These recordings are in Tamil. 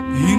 He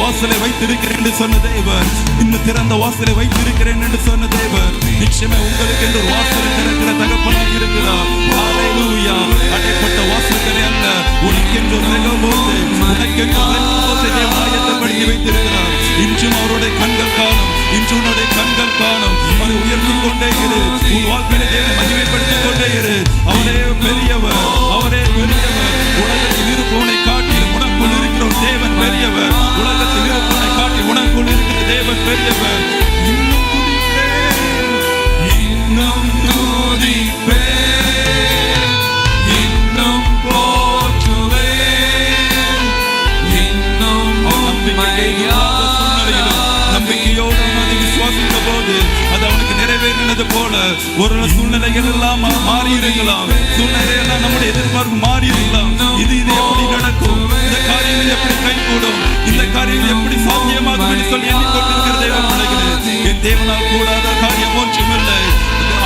வாசலை வைத்திருக்கிறேன் என்று சொன்ன தேவர். இன்னும் திறந்த வாசலை வைத்திருக்கிறேன் என்று சொன்ன தேவர். நிச்சயமே உங்களுக்கு என்று வாசல் திறக்கிற தகப்பனாக இருக்கிறார். அடைப்பட்ட வாசல்களை அல்ல. உனக்கென்று ரெகோபோத்தை உனக்கென்று ஆயத்தப்படுத்தி வைத்திருக்கிறார். இன்றும் அவருடைய கண்கள் காணும். இன்று உன்னுடைய கண்கள் காணும். அவரை உயர்த்திக் கொண்டே இரு. உன் வாழ்க்கையை மகிமைப்படுத்திக் கொண்டே இரு. அவரே பெரியவர். அவரே பெரியவர் இன்னும் துதிப்பேன் இன்னும் துதிப்பே இன்னும் போற்றுவே இன்னும் நம்பிக்கையோடு விசுவாசித்த போது அது அவனுக்கு நிறைவேறினது போல ஒரு சூழ்நிலைகள் எல்லாம் மாறி இருக்கலாம் சூழ்நிலை எல்லாம் நம்முடைய எதிர்பார்ப்பு மாறி இருக்கலாம் இது இது எப்படி நடக்கும் இந்த காரியங்கள் எப்படி கைகூடும் இந்த காரியம் எப்படி சாத்தியமாகும் என்று சொல்லி எண்ணிக்கொண்டிருக்கிற தேவ பிள்ளைகளே என் தேவனால் கூடாத காரியம் ஒன்றுமில்லை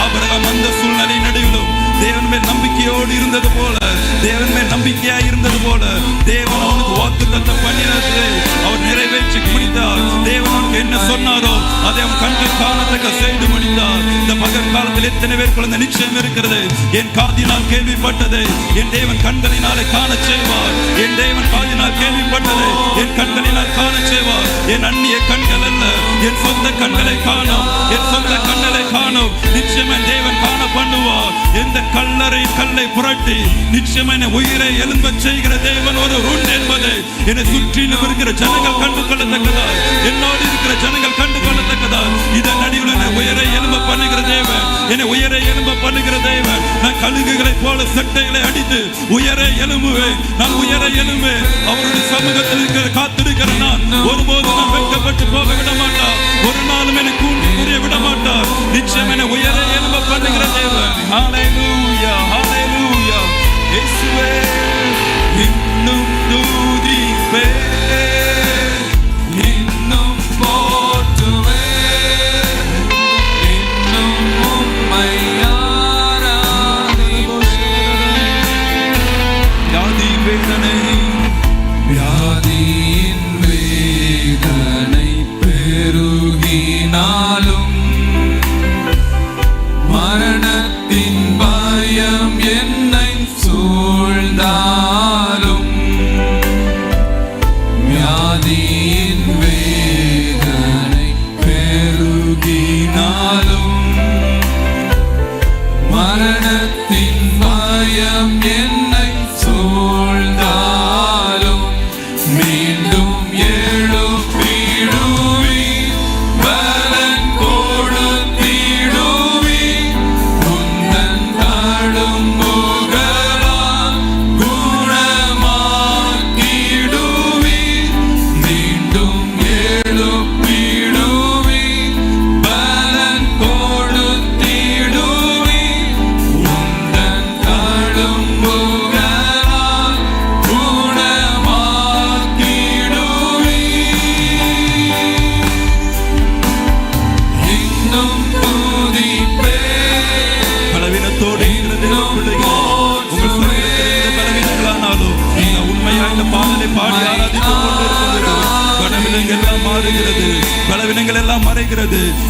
ஆபரகம் அந்த சூழ்நிலை நடுவிலும் தேவன் மேல் நம்பிக்கையோடு இருந்தது போல தேவன் மேல் நம்பிக்கையா இருந்தது போல தேவன் அவனுக்கு வாக்கு தந்த பண்ணினதை அவர் நிறைவேற்றி முடித்தார். தேவன் அவனுக்கு என்ன சொன்னாரோ அதை அவன் கண்கள் காணத்தக்க செய்து முடித்தார் இந்த பகல் காலத்தில் எத்தனை பேர் குழந்தை நிச்சயம் இருக்கிறது? என் காதினால் கேள்விப்பட்டது. என் தேவன் கண்களினாலே காண செய்வார். என் தேவன் காதினால் கேள்விப்பட்டது. என் கண்களினால் காண செய்வார். என் அந்நிய கண்கள் அல்ல. என் சொந்த கண்களை காணும். என் சொந்த கண்களை காணும். நிச்சயம் என் தேவன் காண பண்ணுவார். எந்த கல்லறை கல்லை புரட்டி நிச்சயம் என் உயிரை எழும்பச் செய்கிற தேவன் ஒரு உண்டு என்பதை என்னை சுற்றிலும் இருக்கிற ஜனங்கள் கண்டு கொள்ளத்தக்கதா என்னோடு இருக்கிற ஜனங்கள் கண்டு கொள்ளத்தக்கதா இதன் நடுவில் என்னை உயரை எலும்ப பண்ணுகிற தேவன். என்னை உயரை எலும்ப பண்ணுகிற தேவன். நான் கழுகுகளை போல சட்டைகளை அடித்து உயரை எலும்புவேன். நான் உயரை எலும்பு அவருடைய சமூகத்தில் இருக்கிற காத்திருக்கிற நான் ஒருபோதும் நான்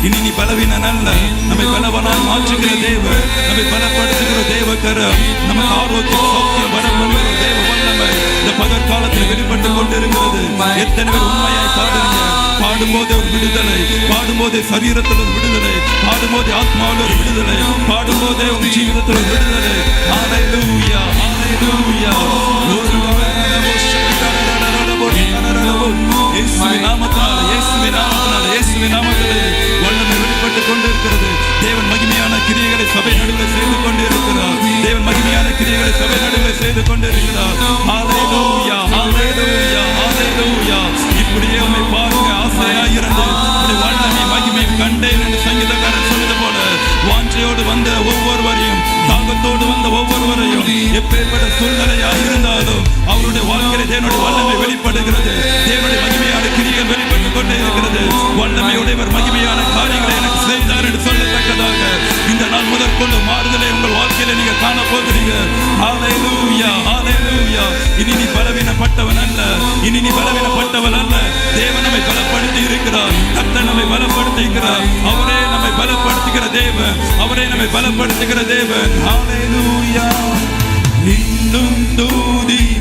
இனி நீ பலவீனன் அல்ல நம்மை பலவனால் மாற்றுகிற தேவ நம்மை பலப்படுத்துகிற தேவ கரம் நமக்கு ஆரோக்கியம் சௌக்கியம் வரப்படுகிற தேவ வல்லமை இந்த பகற்காலத்தில் வெளிப்பட்டு கொண்டிருக்கிறது. எத்தனை பேர் உண்மையாய் பாடுறீங்க? பாடும்போது ஒரு விடுதலை பாடும்போது சரீரத்தில் ஒரு விடுதலை பாடும்போது ஆத்மாவில் ஒரு விடுதலை பாடும்போதே உன் ஜீவிதத்தில் ஒரு விடுதலை. ஹalleluya ஹalleluya இயேசுவின் ஒவ்வொருவரையும் வந்த ஒவ்வொருவரையும் எப்பேற்பட்ட சூழ்நிலையா இருந்தாலும் அவருடைய வாழ்க்கையில தேவனுடைய வல்லமை வெளிப்படுகிறது. தேவனுடைய மகிமையான கிரிகள் வெளிப்பட்டுக் கொண்டே இருக்கிறது. வல்லமையுடையவர் மகிமையான காரியங்களை எனக்கு செய்தார் என்று சொல்லத்தக்கதாக இந்த நாள் முதற்கொண்டு மாறுதலை உங்கள் வாழ்க்கையில நீங்க காண போகிறீங்க. ஹalleluya ஹalleluya இனி நீ பலவீனப்பட்டவன் அல்ல. இனி நீ பலவீனப்பட்டவன் தேவன். அவரை நம்மை பலப்படுத்துகிற தேவன். இன்னும் தூதி